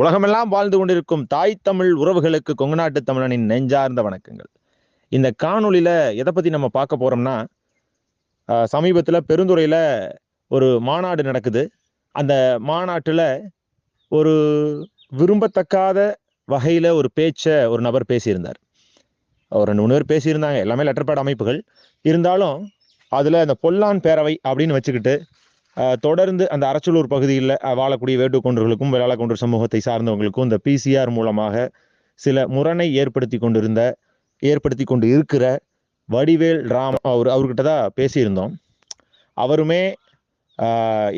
உலகமெல்லாம் வாழ்ந்து கொண்டிருக்கும் தாய் தமிழ் உறவுகளுக்கு கொங்கு நாட்டு தமிழனின் நெஞ்சார்ந்த வணக்கங்கள். இந்த காணொலியில் எதை பற்றி நம்ம பார்க்க போகிறோம்னா சமீபத்தில் பெருந்துறையில் ஒரு மாநாடு நடக்குது. அந்த மாநாட்டில் ஒரு விரும்பத்தக்காத வகையில் ஒரு பேச்சை ஒரு நபர் பேசியிருந்தார். ஒரு ரெண்டு மூணு பேர் பேசியிருந்தாங்க. எல்லாமே லெட்டர் பேட் அமைப்புகள். இருந்தாலும் அதில் அந்த பொல்லான் பேரவை அப்படின்னு வச்சுக்கிட்டு தொடர்ந்து அந்த அரச்சலூர் பகுதியில் வாழக்கூடிய வேட்டுக்கொண்டர்களுக்கும் வேளாளக்கொண்டர் சமூகத்தை சார்ந்தவங்களுக்கும் இந்த பிசிஆர் மூலமாக சில முரணை ஏற்படுத்தி கொண்டிருந்த ஏற்படுத்தி கொண்டு இருக்கிற வடிவேல் ராம் அவர் அவர்கிட்ட தான் பேசியிருந்தோம். அவருமே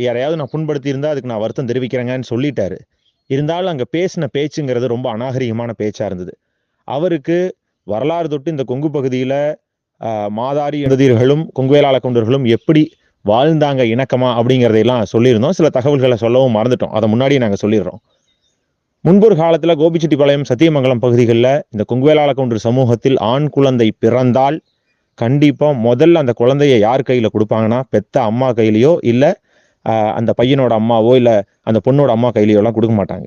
யாரையாவது நான் புண்படுத்தி இருந்தால் அதுக்கு நான் வருத்தம் தெரிவிக்கிறேங்கன்னு சொல்லிட்டாரு. இருந்தாலும் அங்கே பேசின பேச்சுங்கிறது ரொம்ப அநாகரிகமான பேச்சாக இருந்தது. அவருக்கு வரலாறு தொட்டு இந்த கொங்கு பகுதியில் மாதாரி எழுதியர்களும் கொங்கு வேளாள கொண்டர்களும் எப்படி வாழ்ந்தாங்க இணக்கமா அப்படிங்கிறதையெல்லாம் சொல்லியிருந்தோம். சில தகவல்களை சொல்லவும் மறந்துட்டோம். அதை முன்னாடியே நாங்கள் சொல்லிடுறோம். முன்பொரு காலத்தில் கோபிச்செட்டிப்பாளையம் சத்தியமங்கலம் பகுதிகளில் இந்த கொங்குவேலாள கவுண்டர் சமூகத்தில் ஆண் குழந்தை பிறந்தால் கண்டிப்பாக முதல்ல அந்த குழந்தைய யார் கையில் கொடுப்பாங்கன்னா பெத்த அம்மா கையிலையோ இல்லை அந்த பையனோட அம்மாவோ இல்லை அந்த பொண்ணோட அம்மா கையிலையோலாம் கொடுக்க மாட்டாங்க.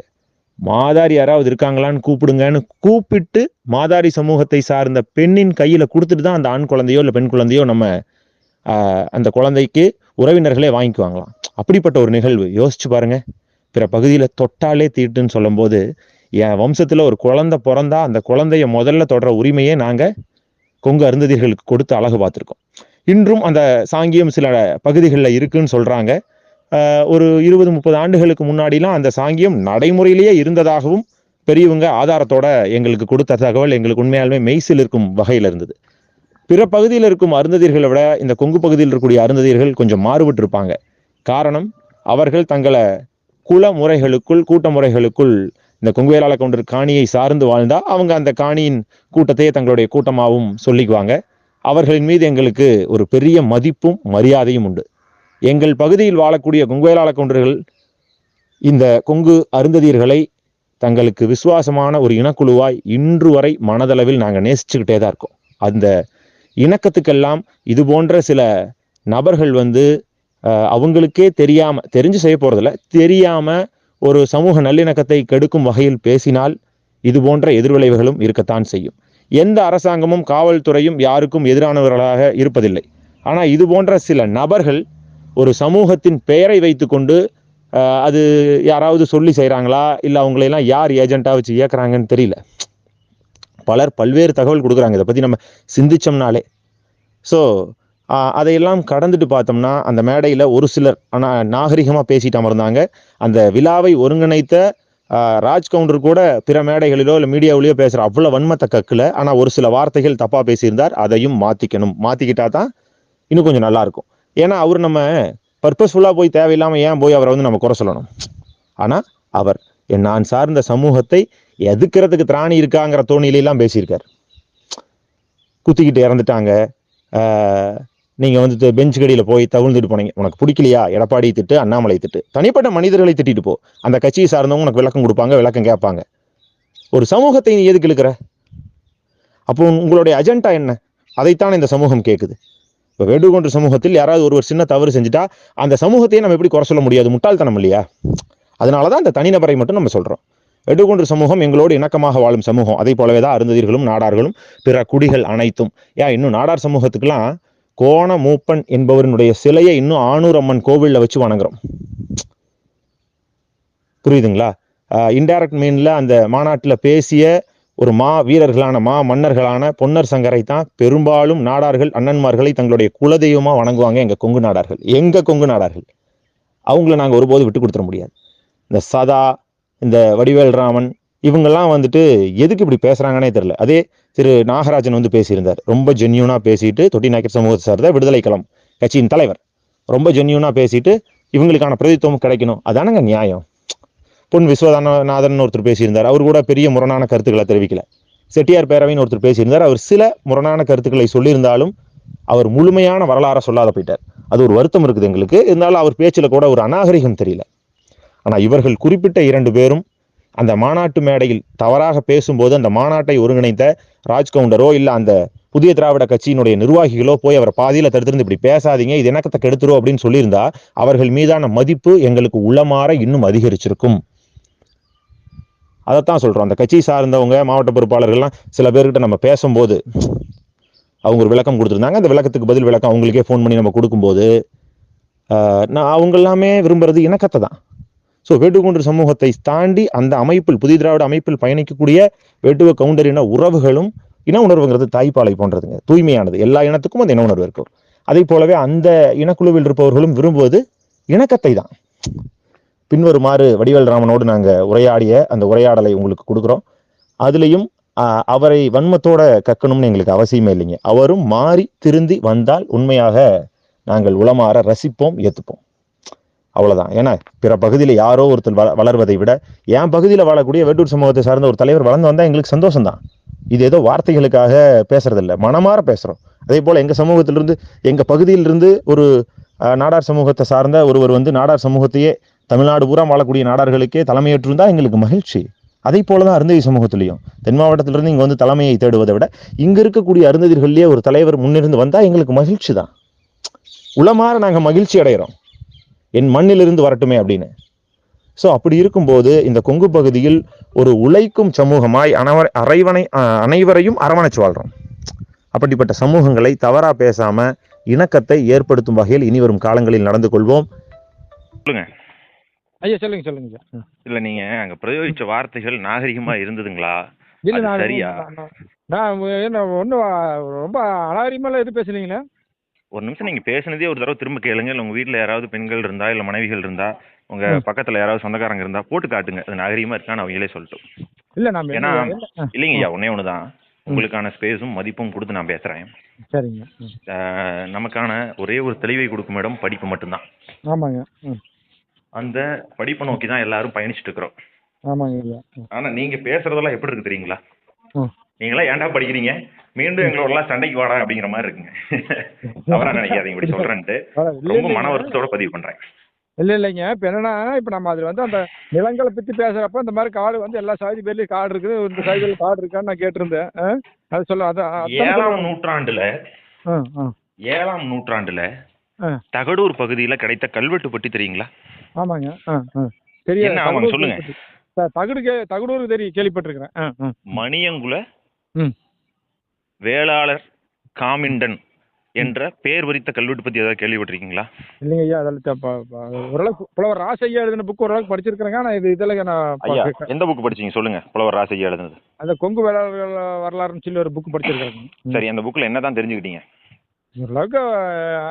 மாதாரி யாராவது இருக்காங்களான்னு கூப்பிடுங்கன்னு கூப்பிட்டு மாதாரி சமூகத்தை சார்ந்த பெண்ணின் கையில் கொடுத்துட்டு தான் அந்த ஆண் குழந்தையோ இல்லை பெண் குழந்தையோ நம்ம அந்த குழந்தைக்கு உறவினர்களே வாங்கிக்குவாங்களாம். அப்படிப்பட்ட ஒரு நிகழ்வு. யோசிச்சு பாருங்க. பிற பகுதியில் தொட்டாலே தீட்டுன்னு சொல்லும்போது என் வம்சத்தில் ஒரு குழந்தை பிறந்தா அந்த குழந்தைய முதல்ல தொடர உரிமையே நாங்கள் கொங்கு அருந்ததிர்களுக்கு கொடுத்து அழகு பார்த்துருக்கோம். இன்றும் அந்த சாங்கியம் சில பகுதிகளில் இருக்குன்னு சொல்கிறாங்க ஒரு இருபது முப்பது ஆண்டுகளுக்கு முன்னாடிலாம் அந்த சாங்கியம் நடைமுறையிலேயே இருந்ததாகவும் பெரியவங்க ஆதாரத்தோட எங்களுக்கு கொடுத்த தகவல் எங்களுக்கு உண்மையாலுமே மெய்சில் இருக்கும் வகையில் இருந்தது. பிற பகுதியில் இருக்கும் அருந்ததியர்களை விட இந்த கொங்கு பகுதியில் இருக்கக்கூடிய அருந்ததியர்கள் கொஞ்சம் மாறுபட்டு இருப்பாங்க காரணம் அவர்கள் தங்களை குல முறைகளுக்குள் கூட்ட முறைகளுக்குள் இந்த கொங்கு வேளாள கவுண்டர் காணியை சார்ந்து வாழ்ந்தா அவங்க அந்த காணியின் கூட்டத்தையே தங்களுடைய கூட்டமாகவும் சொல்லிக்குவாங்க. அவர்களின் மீது எங்களுக்கு ஒரு பெரிய மதிப்பும் மரியாதையும் உண்டு. எங்கள் பகுதியில் வாழக்கூடிய கொங்கு வேளாள கவுண்டர்கள் இந்த கொங்கு அருந்ததியர்களை தங்களுக்கு விசுவாசமான ஒரு இனக்குழுவாய் இன்று வரை மனதளவில் நாங்கள் நேசிச்சுக்கிட்டே தான் இருக்கோம். அந்த இணக்கத்துக்கெல்லாம் இது போன்ற சில நபர்கள் வந்து அவங்களுக்கே தெரியாமல் தெரிஞ்சு செய்ய போகிறதில்ல தெரியாமல் ஒரு சமூக நல்லிணக்கத்தை கெடுக்கும் வகையில் பேசினால் இது போன்ற எதிர்விளைவுகளும் இருக்கத்தான் செய்யும். எந்த அரசாங்கமும் காவல்துறையும் யாருக்கும் எதிரானவர்களாக இருப்பதில்லை. ஆனால் இது போன்ற சில நபர்கள் ஒரு சமூகத்தின் பெயரை வைத்துக்கொண்டு அது யாராவது சொல்லி செய்கிறாங்களா இல்லை அவங்களையெல்லாம் யார் ஏஜெண்ட்டாக வச்சு இயக்குறாங்கன்னு தெரியல. பலர் பல்வேறு தகவல் கொடுக்குறாங்க. இதை பற்றி நம்ம சிந்திச்சோம்னாலே. ஸோ அதையெல்லாம் கடந்துட்டு பார்த்தோம்னா அந்த மேடையில் ஒரு சிலர் ஆனால் நாகரிகமாக பேசிட்டு அமர்ந்தாங்க. அந்த விழாவை ஒருங்கிணைத்த ராஜ் கவுண்டர் கூட பிற மேடைகளிலோ இல்லை மீடியாவிலேயோ பேசுகிற அவ்வளோ வன்மத்தை கக்கில். ஆனால் ஒரு சில வார்த்தைகள் தப்பாக பேசியிருந்தார். அதையும் மாற்றிக்கணும் மாற்றிக்கிட்டா தான் இன்னும் கொஞ்சம் நல்லாயிருக்கும் ஏன்னா அவர் நம்ம பர்பஸ்ஃபுல்லாக போய் தேவையில்லாமல் ஏன் போய் அவரை வந்து நம்ம குறை சொல்லணும்? ஆனால் அவர் என் நான் சார்ந்த சமூகத்தை எதுக்கிறதுக்கு திராணி இருக்காங்கிற தோணியிலாம் பேசியிருக்கார். குத்திக்கிட்டு இறந்துட்டாங்க. நீங்கள் நீங்க வந்து பெஞ்ச் கடியில் போய் தவிழ்ந்துட்டு போனீங்க. உனக்கு பிடிக்கலையா? எடப்பாடி திட்டு அண்ணாமலை திட்டு. தனிப்பட்ட மனிதர்களை திட்டிட்டு போ. அந்த கட்சியை சார்ந்தவங்க உனக்கு விளக்கம் கொடுப்பாங்க விளக்கம் கேட்பாங்க. ஒரு சமூகத்தை நீ எதுக்கு இழுக்கிற? அப்போ உங்களுடைய அஜெண்டா என்ன? அதைத்தான் இந்த சமூகம் கேட்குது. இப்போ வேடுகொன்ற சமூகத்தில் யாராவது ஒருவர் சின்ன தவறு செஞ்சுட்டா அந்த சமூகத்தையே நம்ம எப்படி குறை சொல்ல முடியாது? முட்டாள்தனம் இல்லையா? அதனால தான் அந்த தனிநபரை மட்டும் நம்ம சொல்கிறோம் வெட்டுக்குன்று சமூகம் எங்களோடு இணக்கமாக வாழும் சமூகம். அதே போலவே தான் அருந்ததிர்களும் நாடார்களும் பிற குடிகள் அனைத்தும். ஏன் இன்னும் நாடார் சமூகத்துக்கெல்லாம் கோண மூப்பன் என்பவரினுடைய சிலையை இன்னும் ஆனூர் அம்மன் கோவிலில் வச்சு வணங்குறோம். புரியுதுங்களா? இன்டைரக்ட் மீனில் அந்த மாநாட்டில் பேசிய ஒரு மா வீரர்களான மா மன்னர்களான பொன்னர் சங்கரை தான் பெரும்பாலும் நாடார்கள் அண்ணன்மார்களை தங்களுடைய குலதெய்வமாக வணங்குவாங்க எங்கள் கொங்கு நாடார்கள். எங்கள் கொங்கு நாடார்கள்? அவங்கள நாங்கள் ஒருபோது விட்டு கொடுத்துட முடியாது. இந்த சதா இந்த வடிவேல் ராமன் இவங்கெல்லாம் வந்துட்டு எதுக்கு இப்படி பேசுகிறாங்கன்னே தெரில அதே திரு நாகராஜன் வந்து பேசியிருந்தார். ரொம்ப ஜென்யூனாக பேசிட்டு தொட்டி நாயக்கர் சமூகத்தை சார்ந்த விடுதலை களம் கட்சியின் தலைவர். ரொம்ப ஜென்யூனாக பேசிட்டு இவங்களுக்கான பிரதித்துவம் கிடைக்கணும். அதானங்க நியாயம். பொன் விஸ்வநாதன் ஒருத்தர் பேசியிருந்தார். அவர் கூட பெரிய முரணான கருத்துக்களை தெரிவிக்கல. செட்டியார் பேரவைன்னு ஒருத்தர் பேசியிருந்தார். அவர் சில முரணான கருத்துக்களை சொல்லியிருந்தாலும் அவர் முழுமையான வரலாறை சொல்லாத போயிட்டார். அது ஒரு வருத்தம் இருக்குது எங்களுக்கு. இருந்தாலும் அவர் பேச்சில் கூட ஒரு அநாகரிகம் தெரியல. ஆனால் இவர்கள் குறிப்பிட்ட இரண்டு பேரும் அந்த மாநாட்டு மேடையில் தவறாக பேசும்போது அந்த மாநாட்டை ஒருங்கிணைத்த ராஜ் கவுண்டரோ இல்லை அந்த புதிய திராவிட கட்சியினுடைய நிர்வாகிகளோ போய் அவரை பாதியில் தடுத்திருந்து இப்படி பேசாதீங்க இது இணக்கத்தை கெடுத்துரும் அப்படின்னு சொல்லியிருந்தா அவர்கள் மீதான மதிப்பு எங்களுக்கு உள்ளமாற இன்னும் அதிகரிச்சிருக்கும். அதைத்தான் சொல்கிறோம் அந்த கட்சி சார்ந்தவங்க மாவட்ட பொறுப்பாளர்கள்லாம் சில பேர்கிட்ட நம்ம பேசும்போது அவங்க ஒரு விளக்கம் கொடுத்துருந்தாங்க. அந்த விளக்கத்துக்கு பதில் விளக்கம் அவங்களுக்கே ஃபோன் பண்ணி நம்ம கொடுக்கும்போது நான் அவங்க எல்லாமே விரும்புறது இணக்கத்தை தான். ஸோ வேட்டுக்குன்று சமூகத்தை தாண்டி அந்த அமைப்பில் புதிய திராவிட அமைப்பில் பயணிக்கக்கூடிய வேட்டுவ கவுண்டர் இன உறவுகளும் இன உணர்வுங்கிறது தாய்ப்பாலை போன்றதுங்க. தூய்மையானது. எல்லா இனத்துக்கும் அந்த இன உணர்வு இருக்கும் அதே போலவே அந்த இனக்குழுவில் இருப்பவர்களும் விரும்புவது இணக்கத்தை தான். பின்வருமாறு வடிவேல் ராமனோடு நாங்கள் உரையாடிய அந்த உரையாடலை உங்களுக்கு கொடுக்குறோம். அதுலேயும் அவரை வன்மத்தோட கக்கணும்னு எங்களுக்கு அவசியமே இல்லைங்க. அவரும் மாறி திருந்தி வந்தால் உண்மையாக நாங்கள் உளமாற ரசிப்போம் ஏற்றுப்போம் அவ்வளோதான் ஏன்னா பிற பகுதியில் யாரோ ஒருத்தர் வள வளர்வதை விட என் பகுதியில் வாழக்கூடிய வேட்டூர் சமூகத்தை சார்ந்த ஒரு தலைவர் வளர்ந்து வந்தால் எங்களுக்கு சந்தோஷம்தான். இது ஏதோ வார்த்தைகளுக்காக பேசுறதில்ல. மனமாற பேசுகிறோம் அதே போல் எங்கள் சமூகத்திலிருந்து எங்கள் பகுதியிலிருந்து ஒரு நாடார் சமூகத்தை சார்ந்த ஒருவர் வந்து நாடார் சமூகத்தையே தமிழ்நாடு பூரா வாழக்கூடிய நாடார்களுக்கே தலைமையேற்றிருந்தால் எங்களுக்கு மகிழ்ச்சி. அதே போல தான் அருந்ததி சமூகத்திலையும். தென் மாவட்டத்திலிருந்து இங்கே வந்து தலைமையை தேடுவதை விட இங்கே இருக்கக்கூடிய அருந்ததிகளிலேயே ஒரு தலைவர் முன்னிருந்து வந்தால் எங்களுக்கு மகிழ்ச்சி தான் உளமாற நாங்கள் மகிழ்ச்சி அடைகிறோம் என் மண்ணிலிருந்து வரட்டுமே அப்படின்னு ஸோ அப்படி இருக்கும்போது இந்த கொங்கு பகுதியில் ஒரு உழைக்கும் சமூகமாய் அனவ அரைவனை அஹ், அனைவரையும் அரவணைச்சு வாழ்றோம் அப்படிப்பட்ட சமூகங்களை தவறா பேசாம இணக்கத்தை ஏற்படுத்தும் வகையில் இனி வரும் காலங்களில் நடந்து கொள்வோம் ஐயா சொல்லுங்க சொல்லுங்க. இல்ல நீங்க அங்க பிரயோகிச்ச வார்த்தைகள் நாகரிகமா இருந்ததுங்களா இல்ல சரியா? நான் என்ன ஒன்றும் ரொம்ப அனாரியமெல்லாம் எது பேசுனீங்களா ஒரு நிமிஷம் நீங்க பேசுனதே ஒரு தடவை திரும்ப கேளுங்க. இல்ல உங்க வீட்ல யாராவது பெண்கள் இருந்தா இல்ல மனைவிகள் இருந்தா உங்க. பக்கத்துல யாராவது சொந்தக்காரங்க இருந்தா போட்டு காட்டுங்க. அது நாகரிகமா இருக்கான்னு அவங்களே சொல்லட்டும். இல்லை நான் ஏன்னா, என்ன- ஆ, இல்லைங்க ஐயா ஒன்னே ஒண்ணுதான் உங்களுக்கான ஸ்பேஸும் மதிப்பும் கொடுத்து நான் பேசுறேன். சரிங்க. நமக்கான ஒரே ஒரு தெளிவை கொடுக்கும் இடம் படிப்பு மட்டும்தான். ஆமாங்க. அந்த படிப்பை நோக்கி தான் எல்லாரும் பயணிச்சுட்டு இருக்கிறோம். ஆமாங்க. ஆனா நீங்க பேசுறதெல்லாம் எப்படி இருக்கு தெரியுங்களா. நீங்களாம் ஏன்டா படிக்கிறீங்க? மீண்டும் எங்களோடலாம் சண்டைக்கு வாடா அப்படிங்கிற மாதிரி இருக்குங்க. தவறா நினைக்காதீங்க இப்படி சொல்றேன்ட்டு. ரொம்ப. மன வருத்தத்தோட பதிவு பண்றேன். இல்லை இல்லைங்க. இப்போ என்னன்னா இப்போ நம்ம அதில் வந்து அந்த நிலங்களை பற்றி பேசுகிறப்ப இந்த மாதிரி காடு வந்து எல்லா சாதி பேர்லேயும் காடு இருக்குது. இந்த சாதியில் காடு இருக்கான்னு நான் கேட்டிருந்தேன். அது சொல்ல அதான் ஏழாம் நூற்றாண்டுல ஏழாம் நூற்றாண்டுல. தகடூர் பகுதியில கிடைத்த கல்வெட்டு பற்றி தெரியுங்களா? ஆமாங்க. ஆ ஆ. தெரிய என்ன ஆமாங்க, சொல்லுங்க. தகுடு தகுடூர் தெரியும் கேள்விப்பட்டிருக்கிறேன். மணியங்குல. வேளாளர் காமிண்டன் என்ற பேர் வரித்த கல்வெட்டு பத்தி ஏதாவது கேள்விப்பட்டிருக்கீங்களா? இல்லைங்க ஐயா அதில் ஓரளவுக்கு புலவர் ராசையா எழுதின புக் ஓரளவுக்கு படிச்சிருக்கிறேங்க. ஆனால் இது இதில் நான் ஐயா எந்த புக் படிச்சீங்க? சொல்லுங்க. புலவர் ராசையா எழுதுனது. அந்த கொங்கு வேளாளர்கள் வரலாறுன்னு சொல்லி ஒரு புக் படிச்சிருக்கிறேங்க. ம். சரி அந்த புக்ல என்னதான் தெரிஞ்சுக்கிட்டீங்க? ஓரளவுக்கு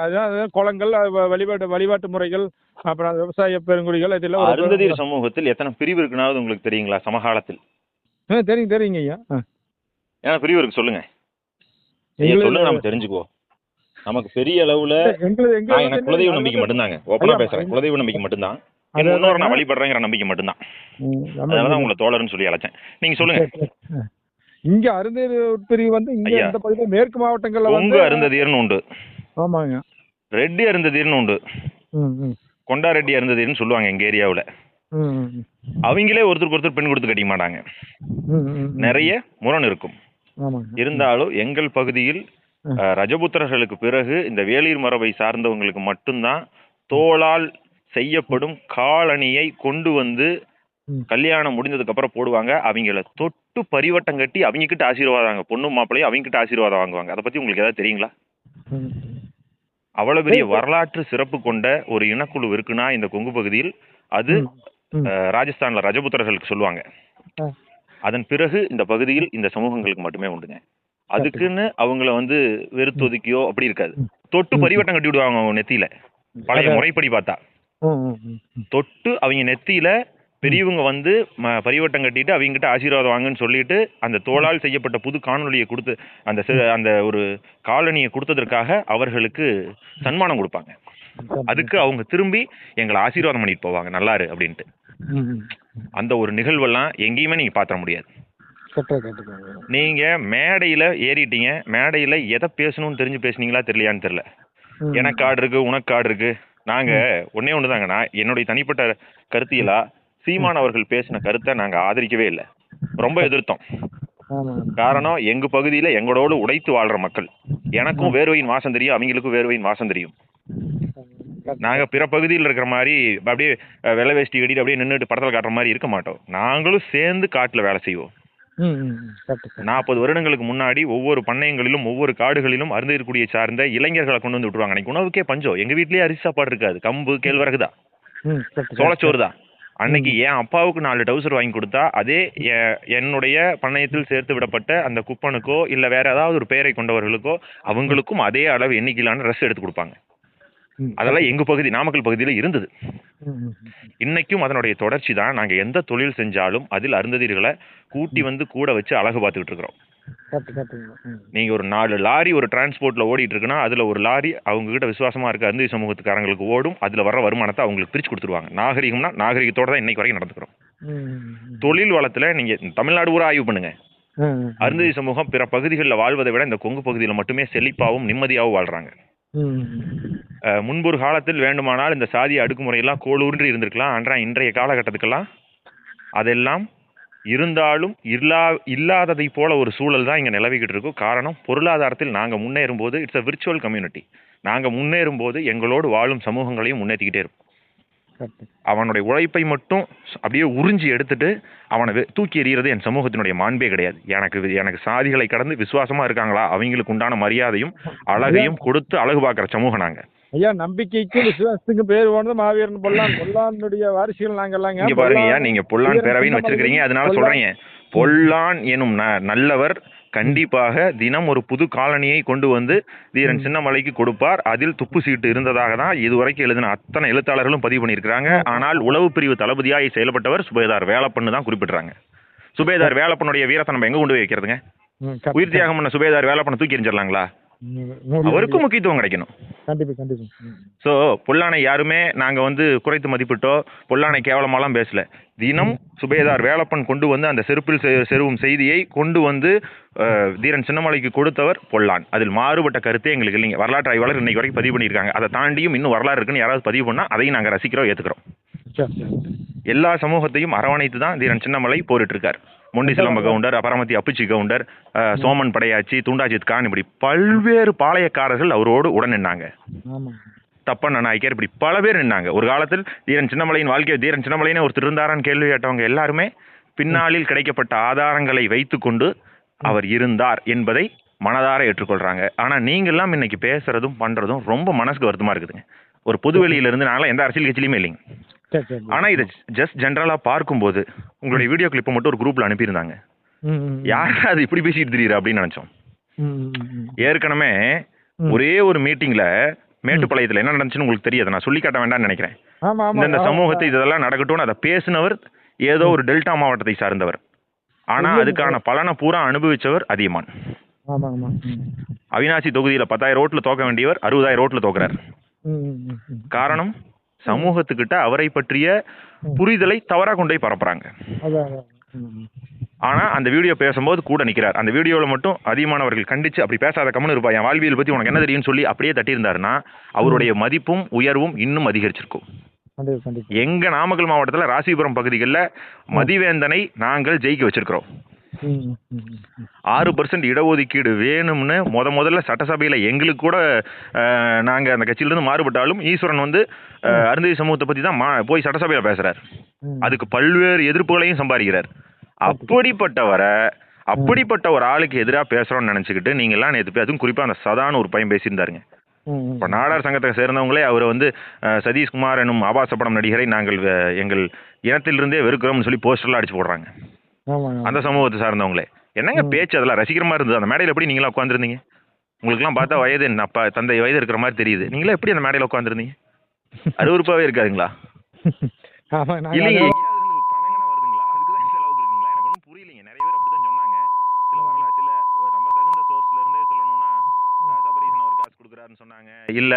அதான் குளங்கள் வழிபாட்டு வழிபாட்டு முறைகள் அப்புறம் விவசாய பெருங்குடிகள் இதெல்லாம் அருந்ததியர் சமூகத்தில் எத்தனை பிரிவு இருக்குனாவது உங்களுக்கு தெரியுங்களா? சமகாலத்தில். தெரியும் தெரியுங்க ஐயா. ஏன்னா பிரிவு இருக்கு சொல்லுங்க. எங்களுது- சொல்லுங்க நம்ம தெரிஞ்சுக்குவோம். நமக்கு பெரிய அளவுல நான் எனக்கு குலதெய்வ நம்பிக்கை மட்டும்தாங்க. ஓப்பனா பேசுறேன். குலதெய்வ நம்பிக்கை மட்டும்தான். நான். வழிபடுறேங்கிற நம்பிக்கை மட்டும்தான். அதனாலதான் உங்களை தோழர்னு சொல்லி அழைச்சேன். நீங்க சொல்லுங்க. ஆ. இங்க அருந்ததி உட்பிரிவு வந்து இங்க ஐயா. இந்த பகுதியில் மேற்கு மாவட்டங்கள்ல வந்து கொங்கு அருந்ததியர்னு உண்டு. ஆமாங்க. ரெட்டி அருந்ததியர்னு உண்டு. கொண்டா ரெட்டி அருந்ததியர்னு சொல்லுவாங்க எங்க ஏரியாவுல. அவங்களே ஒருத்தருக்கு ஒருத்தர் பெண் கொடுத்து கட்டிக்க மாட்டாங்க. நிறைய முரண் இருக்கும். இருந்தாலும் எங்கள் பகுதியில் ரஜபுத்திரர்களுக்கு பிறகு இந்த வேளிர் மரபை சார்ந்தவங்களுக்கு மட்டும்தான் தோளால் செய்யப்படும் காலணியை கொண்டு வந்து. கல்யாணம் முடிஞ்சதுக்கு அப்புறம் போடுவாங்க. அவங்கள தொட்டு பரிவட்டம் கட்டி அவங்க கிட்ட ஆசீர்வாதம் பொண்ணு மாப்பிள்ளையும் அவங்க கிட்ட ஆசீர்வாதம் வாங்குவாங்க. அதை பத்தி உங்களுக்கு ஏதாவது தெரியுங்களா. அவ்வளவு பெரிய வரலாற்று சிறப்பு கொண்ட ஒரு இனக்குழு இருக்குன்னா இந்த கொங்கு பகுதியில் அது ராஜஸ்தான்ல ரஜபுத்திரர்களுக்கு சொல்லுவாங்க. அதன் பிறகு இந்த பகுதியில் இந்த சமூகங்களுக்கு மட்டுமே உண்டுங்க அதுக்குன்னு அவங்கள வந்து வெறுத்தொதுக்கியோ அப்படி இருக்காது. தொட்டு. பரிவட்டம் கட்டி விடுவாங்க அவங்க நெத்தியில பழைய. முறைப்படி பார்த்தா. தொட்டு அவங்க நெத்தியில பெரியவங்க வந்து பரிவட்டம் கட்டிட்டு அவங்க கிட்ட ஆசீர்வாதம் வாங்கன்னு சொல்லிட்டு அந்த தோளால் செய்யப்பட்ட புது காணொலியை கொடுத்து அந்த அந்த ஒரு காலனியை கொடுத்ததற்காக அவர்களுக்கு சன்மானம் கொடுப்பாங்க அதுக்கு அவங்க திரும்பி எங்களை ஆசீர்வாதம் பண்ணிட்டு போவாங்க நல்லாரு அப்படின்ட்டு. அந்த ஒரு நிகழ்வெல்லாம் எங்கேயுமே நீங்க பாத்திர முடியாது. நீங்க மேடையில ஏறிட்டீங்க மேடையில எதை பேசணும்னு தெரிஞ்சு பேசுனீங்களா தெரியலையான்னு தெரியல. எனக்கு கார்டு இருக்கு உனக்கு கார்டு இருக்கு. நாங்க ஒன்னே ஒண்ணுதாங்க நான் என்னுடைய தனிப்பட்ட கருத்தியலா சீமான் அவர்கள் பேசின கருத்தை நாங்க ஆதரிக்கவே இல்லை. ரொம்ப எதிர்த்தோம். காரணம் எங்க பகுதியில எங்களோடு உடைத்து வாழ்ற மக்கள். எனக்கும் வேர்வையின் வாசம் தெரியும் அவங்களுக்கும் வேர்வையின் வாசம் தெரியும். Correct. நாங்க பிற பகுதியில் இருக்கிற மாதிரி அப்படியே வெள்ளை வேஷ்டி கட்டிட்டு அப்படியே நின்றுட்டு படத்தில் காட்டுற மாதிரி இருக்க மாட்டோம். நாங்களும் சேர்ந்து காட்டுல வேலை செய்வோம். நாற்பது வருடங்களுக்கு முன்னாடி ஒவ்வொரு பண்ணையங்களிலும் ஒவ்வொரு காடுகளிலும் அருந்ததிற்குடியை சார்ந்த இளைஞர்களை கொண்டு வந்து விட்டுருவாங்க. அன்னைக்கு உணவுக்கே பஞ்சம். எங்க வீட்லயே அரிசி சாப்பாடு இருக்காது. கம்பு கேழ்வரகு தான். சோளச்சோறு தான். அன்னைக்கு என் அப்பாவுக்கு நாலு டவுசர் வாங்கி கொடுத்தா அதே என்னுடைய பண்ணையத்தில் சேர்த்து விடப்பட்ட அந்த குப்பனுக்கோ இல்ல வேற ஏதாவது ஒரு பெயரை கொண்டவர்களுக்கோ அவங்களுக்கும் அதே அளவு எண்ணிக்கையிலான ட்ரெஸ் எடுத்து கொடுப்பாங்க. அதெல்லாம் எங்க பகுதி நாமக்கல் பகுதியில இருந்தது. இன்னைக்கும் அதனுடைய தொடர்ச்சி தான். நாங்க எந்த தொழில் செஞ்சாலும் அதில் அருந்ததியர்களை கூட்டி வந்து கூட வச்சு அழகு பார்த்துக்கிட்டு இருக்கிறோம். நீங்க ஒரு நாலு லாரி ஒரு டிரான்ஸ்போர்ட்ல ஓடிட்டு இருக்குன்னா அதுல ஒரு லாரி அவங்க கிட்ட விசுவாசமா இருக்க அருந்ததி சமூகத்துக்காரங்களுக்கு ஓடும். அதுல வர வருமானத்தை அவங்களுக்கு பிரிச்சு கொடுத்துருவாங்க. நாகரிகம்னா நாகரிகத்தோட தான் இன்னைக்கு வரைக்கும் நடந்துக்கிறோம். தொழில் வளத்துல நீங்க தமிழ்நாடு பூரா ஆய்வு பண்ணுங்க. அருந்ததி சமூகம் பிற பகுதிகளில் வாழ்வதை விட இந்த கொங்கு பகுதியில் மட்டுமே செழிப்பாகவும் நிம்மதியாகவும் வாழ்றாங்க. முன்பொரு காலத்தில் வேண்டுமானால் இந்த சாதி அடுக்குமுறையெல்லாம் கோளூன்றி இருந்திருக்கலாம். ஆனால் இன்றைய காலகட்டத்துக்கெல்லாம் அதெல்லாம் இருந்தாலும் இல்லா இல்லாததை போல ஒரு சூழல் தான் இங்கே நிலவிக்கிட்டு இருக்கும் காரணம் பொருளாதாரத்தில் நாங்கள் முன்னேறும் போது இட்ஸ் அ விர்ச்சுவல் கம்யூனிட்டி நாங்கள் முன்னேறும் போது எங்களோடு வாழும் சமூகங்களையும் முன்னேற்றிக்கிட்டே இருக்கும். அவனுடைய உழைப்பை மட்டும் அப்படியே உறிஞ்சி எடுத்துட்டு அவனை தூக்கி எறிகிறது என் சமூகத்தினுடைய மாண்பே கிடையாது. எனக்கு எனக்கு சாதிகளை கடந்து விசுவாசமா இருக்காங்களா? அவங்களுக்கு உண்டான மரியாதையும் அழகையும் கொடுத்து அழகு பார்க்குற சமூகம் நாங்க. ஐயா நம்பிக்கைக்கு விசுவாசத்துக்கு பேர் போனது மாவீரன் பொல்லான். பொல்லானுடைய வாரிசுகள் நாங்க எல்லாங்க இங்க பாருங்க ஐயா நீங்க பொல்லான் பேரவைன்னு வச்சிருக்கீங்க அதனால. சொல்றீங்க பொல்லான் எனும் நல்லவர் கண்டிப்பாக தினம் ஒரு புது காலனியை கொண்டு வந்து தீரன் ம். சின்னமலைக்கு கொடுப்பார். அதில் துப்பு சீட்டு இருந்ததாக தான் இதுவரைக்கும் எழுதின அத்தனை எழுத்தாளர்களும் பதிவு பண்ணியிருக்கிறாங்க. ஆனால் உளவு பிரிவு தளபதியாய் செயல்பட்டவர் சுபேதார் வேலப்பன்னு தான் குறிப்பிடுறாங்க. சுபேதார் வேலப்பனுடைய வீரத்தை நம்ம எங்க கொண்டு போய் வைக்கிறதுங்க? உயிர் தியாகம் பண்ண சுபேதார் வேலப்பனை தூக்கி எறிஞ்சிடலாங்களா? அவருக்கும் முக்கியத்துவம் கிடைக்கணும். கண்டிப்பா கண்டிப்பா. ஸோ பொல்லானை யாருமே நாங்க வந்து குறைத்து மதிப்பிட்டோ பொல்லானை கேவலமாலாம் பேசல. தினம் சுபேதார் வேலப்பன் கொண்டு வந்து அந்த செருப்பில் செருவும் செய்தியை கொண்டு வந்து தீரன் சின்னமலைக்கு கொடுத்தவர் பொல்லான். அதில் மாறுபட்ட கருத்தே எங்களுக்கு இல்லைங்க. வரலாற்று ஆய்வாளர் இன்னைக்கு வரைக்கும் பதிவு பண்ணியிருக்காங்க. அதை தாண்டியும் இன்னும் வரலாறு இருக்குன்னு யாராவது பதிவு பண்ணா அதையும் நாங்க ரசிக்கிறோம் சரி. எல்லா சமூகத்தையும் அரவணைத்து தான் தீரன் சின்னமலை போரிட்டு இருக்கார் மொண்டி சிலம்ப கவுண்டர் அபரமத்தி அப்புச்சி கவுண்டர் சோமன் படையாச்சி துண்டாஜித் கான் இப்படி பல்வேறு பாளையக்காரர்கள் அவரோடு உடன் நின்னாங்க. தப்பண்ண நாயக்கர் இப்படி பல பேர் நின்னாங்க. ஒரு காலத்தில் தீரன் சின்னமலையின் வாழ்க்கை தீரன் சின்னமலைன்னு ஒருத்தர் இருந்தாரான்னு கேள்வி கேட்டவங்க எல்லாருமே பின்னாளில் கிடைக்கப்பட்ட ஆதாரங்களை வைத்துக்கொண்டு அவர் இருந்தார் என்பதை மனதார ஏற்றுக்கொள்றாங்க. ஆனா நீங்க எல்லாம் இன்னைக்கு பேசுறதும் பண்றதும் ரொம்ப மனசுக்கு வருத்தமா இருக்குதுங்க. ஒரு பொது வெளியில இருந்து நாங்களாம் எந்த அரசியல் கட்சியிலுமே இல்லைங்க. ஆனா இதை ஜஸ்ட் ஜென்ரலா பார்க்கும்போது உங்களுடைய வீடியோ கிளிப்பை மட்டும் ஒரு குரூப்ல அனுப்பியிருந்தாங்க. யாரா அது இப்படி பேசிட்டு தெரியுற அப்படின்னு நினைச்சோம். ஏற்கனவே. ஒரே ஒரு மீட்டிங்ல மேட்டுப்பாளையத்துல என்ன நடந்துச்சுன்னு உங்களுக்கு தெரியாது. நான் சொல்லி காட்ட வேண்டாம்னு நினைக்கிறேன். இந்த. சமூகத்தை இதெல்லாம் நடக்கட்டும்னு அதை பேசினவர் ஏதோ ஒரு டெல்டா மாவட்டத்தை சார்ந்தவர். ஆனா அதுக்கான பலனை பூரா அனுபவிச்சவர் அதியமான். அவினாசி தொகுதியில பத்தாயிரம் ரோட்ல தோக்க வேண்டியவர் அறுபதாயிரம் ரோட்ல தோக்குறார். காரணம்? சமூகத்துக்கிட்ட அவரை பற்றிய புரிதலை தவறா கொண்டு போய் பரப்புறாங்க. ஆனா அந்த வீடியோ பேசும்போது கூட நிக்கிறார். அந்த வீடியோல மட்டும் அதிகமானவர்கள் கண்டிச்சு அப்படி பேசாத கம்முன்னு இருப்பா என் வாழ்வியல் பத்தி உனக்கு என்ன தெரியும்னு சொல்லி அப்படியே தட்டியிருந்தாருன்னா அவருடைய மதிப்பும் உயர்வும் இன்னும் அதிகரிச்சிருக்கும். எங்க நாமக்கல் மாவட்டத்துல ராசிபுரம் பகுதிகளில் மதிவேந்தனை நாங்கள் ஜெயிக்க வச்சிருக்கிறோம். ஆறு பர்சன்ட் இடஒதுக்கீடு வேணும்னு முத முதல்ல சட்டசபையில் எங்களுக்கு கூட அஹ், நாங்க அந்த கட்சியிலிருந்து மாறுபட்டாலும் ஈஸ்வரன் வந்து அருந்ததி சமூகத்தை பத்தி தான் மா- போய் சட்டசபையில் பேசுறார். ம். அதுக்கு பல்வேறு எதிர்ப்புகளையும் சம்பாதிக்கிறார். அப்படிப்பட்டவரை அப்படிப்பட்ட ஒரு ஆளுக்கு எதிராக பேசுறோம்னு நினைச்சுக்கிட்டு நீங்க எல்லாம் நேற்று அதுவும் குறிப்பா அந்த சதான்னு ஒரு பையன் பேசியிருந்தாருங்க. இப்போ நாடார் சங்கத்தை சேர்ந்தவங்களே அவர் வந்து சதீஷ்குமார் எனும் ஆபாச படம் நடிகரை நாங்கள் எங்கள் இனத்திலிருந்தே வெறுக்கிறோம்னு சொல்லி போஸ்டர்லாம் அடிச்சு போடுறாங்க. அந்த சமூகத்தை சார்ந்தவங்களே. என்னங்க பேச்சு அதெல்லாம் ரசிக்கிற மாதிரி இருந்தது? அந்த மேடையில் எப்படி நீங்களாம் உட்காந்துருந்தீங்க உங்களுக்குலாம் பார்த்தா வயது என்ன? அப்பா தந்தை வயது இருக்கிற மாதிரி தெரியுது. நீங்களே எப்படி அந்த மேடையில் உட்காந்துருந்தீங்க அருவருப்பாவே இருக்காதுங்களா இல்லைங்க அதான் எங்கேயாவது இருந்து பணங்கனா வருதுங்களா? அதுக்கு தான் செலவுக்கு இருக்குங்களா? எனக்கு ஒன்றும் புரியலைங்க. நிறைய பேர் அப்படி தான் சொன்னாங்க. சில வரல சில ரொம்ப தகுந்த சோர்ஸ்ல இருந்தே சொல்லணும்னா அஹ், சபரீசன் அவர் காசு கொடுக்குறாருன்னு சொன்னாங்க. இல்ல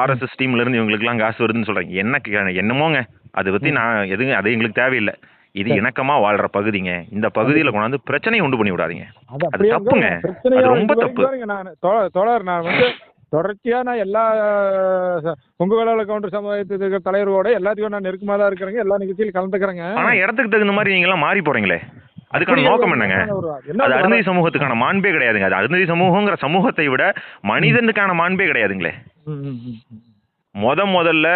ஆர்எஸ்எஸ் டீம்ல இருந்து இவங்களுக்குலாம் காசு வருதுன்னு சொல்றாங்க. என்ன என்னமோங்க? அதை பத்தி நான் எதுங்க அது எங்களுக்கு தேவையில்லை. இது இணக்கமா வாழ்ற பகுதிங்க. இந்த பகுதியில கொண்டாந்து பிரச்சனையை உண்டு பண்ணி விடாதீங்க அது தப்புங்க. அது ரொம்ப தப்பு. நான். தோ- தோழர் நான் வந்து தொடர்ச்சியா நான் எல்லா கொங்கு வேளாள கவுண்டர் சமுதாயத்துக்கு தலைவரோட எல்லாத்தையும் நான் நெருக்கமா தான் இருக்கிறேங்க. எல்லா நிகழ்ச்சியிலும் கலந்துக்கிறேங்க. ஆனா இடத்துக்கு தகுந்த மாதிரி நீங்க எல்லாம் மாறி போறீங்களே. அதுக்கான நோக்கம் என்னங்க? அது ஒரு அருந்ததி சமூகத்துக்கான மாண்பே கிடையாதுங்க. அது அருந்ததி சமூகங்கிற சமூகத்தை விட மனிதனுக்கான மாண்பே கிடையாதுங்களே. முத முதல்ல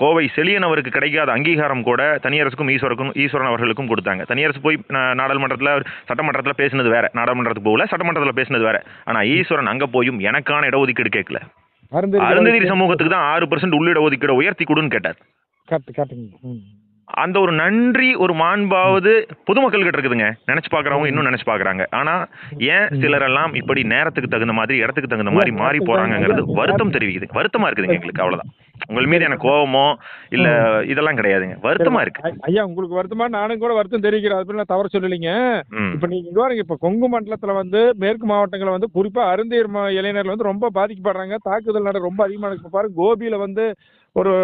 கோவை செழியன் அவருக்கு கிடைக்காத அங்கீகாரம் கூட தனியரசுக்கும் ஈஸ்வருக்கும் ஈஸ்வரன் அவர்களுக்கும் கொடுத்தாங்க. தனியரசு போய் நாடாளுமன்றத்துல சட்டமன்றத்துல பேசினது வேற. நாடாளுமன்றத்துக்கு போகல சட்டமன்றத்துல பேசினது வேற. ஆனா ஈஸ்வரன் அங்க போயும் எனக்கான இடஒதுக்கீடு கேட்கல. அருந்ததிரி சமூகத்துக்கு தான் ஆறு பர்சன்ட் உள்ளிட ஒதுக்கீடு உயர்த்தி கொடுன்னு கேட்டார். அந்த ஒரு நன்றி ஒரு மாண்பாவது பொதுமக்கள் கிட்ட இருக்குதுங்க. நினைச்சு பாக்குறவங்க இன்னும் நினைச்சு பாக்குறாங்க ஆனா ஏன் சிலரெல்லாம் இப்படி நேரத்துக்கு தகுந்த மாதிரி இடத்துக்கு தகுந்த மாதிரி மாறி போறாங்கங்கிறது வருத்தம் தெரிவிக்குது. வருத்தமா இருக்குதுங்க எங்களுக்கு அவ்வளவுதான். உங்கள் மீது எனக்கு கோவமோ இல்ல இதெல்லாம் கிடையாதுங்க. வருத்தமா இருக்கு. ஐயா உங்களுக்கு வருத்தமா? நானும் கூட வருத்தம் தெரிவிக்கிறேன். அது தவறு சொல்லலைங்க. இப்ப நீங்க பாருங்க இப்ப கொங்கு மண்டலத்துல வந்து மேற்கு மாவட்டங்களை வந்து குறிப்பா அருந்தீர் ம- இளைஞர்கள் வந்து ரொம்ப பாதிக்கப்படுறாங்க. தாக்குதல் நட ரொம்ப அதிகமா இருக்கு. பாருங்க கோபியில வந்து ஒரு